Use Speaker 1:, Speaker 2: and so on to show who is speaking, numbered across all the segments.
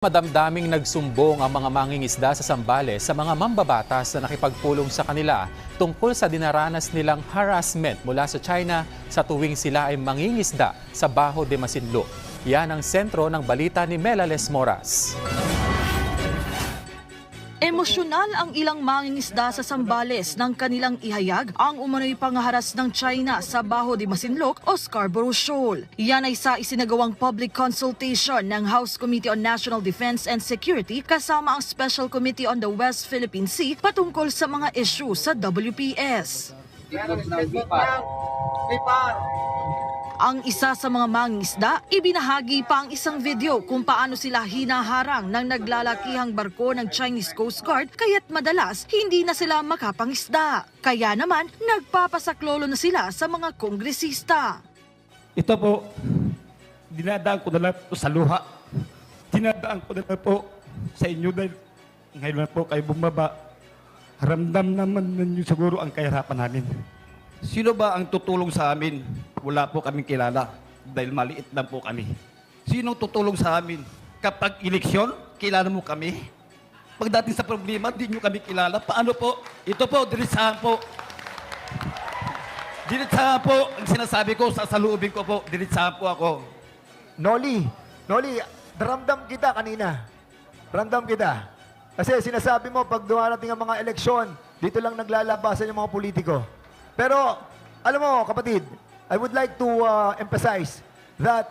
Speaker 1: Madamdaming nagsumbong ang mga mangingisda sa Sambales sa mga mambabatas na nakipagpulong sa kanila tungkol sa dinaranas nilang harassment mula sa China sa tuwing sila ay mangingisda sa Baho de Masinloc. Yan ang sentro ng balita ni Melales Moras.
Speaker 2: Emosyonal ang ilang mangingisda sa Sambales nang kanilang ihayag ang umano'y pangaharas ng China sa Baho de Masinloc o Scarborough Shoal. Yan ay sa isinagawang public consultation ng House Committee on National Defense and Security kasama ang Special Committee on the West Philippine Sea patungkol sa mga issue sa WPS. Ang isa sa mga mangingisda, ibinahagi pa ang isang video kung paano sila hinaharang ng naglalakihang barko ng Chinese Coast Guard kaya't madalas hindi na sila makapangisda. Kaya naman, nagpapasaklolo na sila sa mga kongresista.
Speaker 3: Ito po, dinadaan ko na lang po sa luha. Dinadaan ko na lang po sa inyo dahil ngayon na po kayo bumaba. Ramdam naman ninyo siguro ang kahirapan namin.
Speaker 4: Sino ba ang tutulong sa amin? Wala po kaming kilala dahil maliit lang po kami. Sino tutulong sa amin? Kapag eleksyon, kilala mo kami. Pagdating sa problema, di nyo kami kilala. Paano po? Ito po, diretsahan po. Diretsahan po, ang sinasabi ko, sasaluubin ko po, diretsahan po ako.
Speaker 5: Noli, Noli, ramdam kita kanina. Ramdam kita. Kasi sinasabi mo, pag dumarating ang mga eleksyon, dito lang naglalabasan yung mga politiko. Pero, alam mo, kapatid, I would like to uh, emphasize that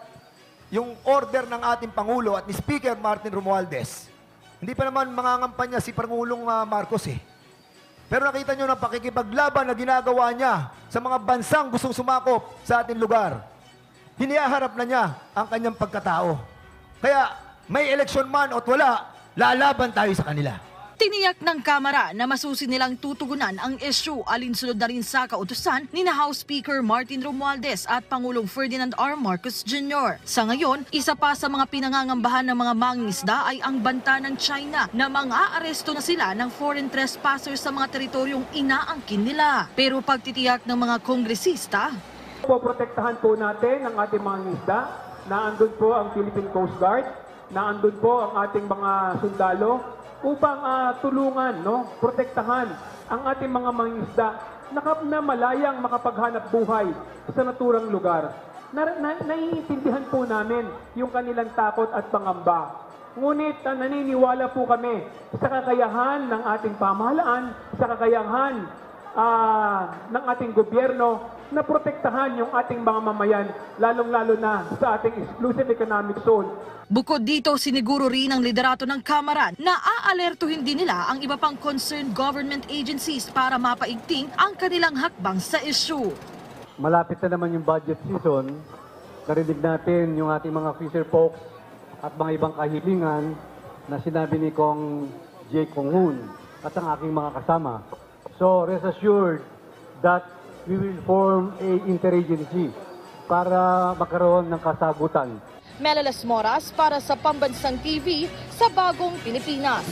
Speaker 5: yung order ng ating Pangulo at ni Speaker Martin Romualdez, hindi pa naman mangangampanya si Pangulong uh, Marcos eh. Pero nakita nyo na pakikipaglaban na ginagawa niya sa mga bansang gustong sumakop sa ating lugar hiniharap na niya ang kanyang pagkatao. Kaya may eleksyon man o wala, lalaban tayo sa kanila.
Speaker 2: Tiniyak ng Kamara na masusi nilang tutugunan ang issue alinsunod na rin sa kautusan ni na House Speaker Martin Romualdez at Pangulong Ferdinand R. Marcos Jr. Sa ngayon, isa pa sa mga pinangangambahan ng mga mangingisda ay ang banta ng China na mga aresto na sila ng foreign trespassers sa mga teritoryong inaangkin nila. Pero pagtitiyak ng mga kongresista,
Speaker 6: Poprotektahan po natin ang ating mga isda na andun po ang Philippine Coast Guard, na andun po ang ating mga sundalo upang ah, tulungan, no, protektahan ang ating mga mangingisda na, kap- na malayang makapaghanap buhay sa naturang lugar. Na, na, naiintindihan po namin yung kanilang takot at pangamba. Ngunit ah, naniniwala po kami sa kakayahan ng ating pamahalaan, sa kakayahan ah, ng ating gobyerno na protektahan yung ating mga mamayan, lalong-lalo na sa ating exclusive economic zone.
Speaker 2: Bukod dito, siniguro rin ng liderato ng Kamara na aalertuhin din nila ang iba pang concerned government agencies para mapaigting ang kanilang hakbang sa issue.
Speaker 7: malapit na naman yung budget season, narinig natin yung ating mga fisher folks at mga ibang kahilingan na sinabi ni Kong J. Kong Hoon at ang aking mga kasama. So rest assured that we will form a interagency para magkaroon ng kasagutan
Speaker 2: Melalas Moras para sa Pambansang TV sa Bagong Pilipinas.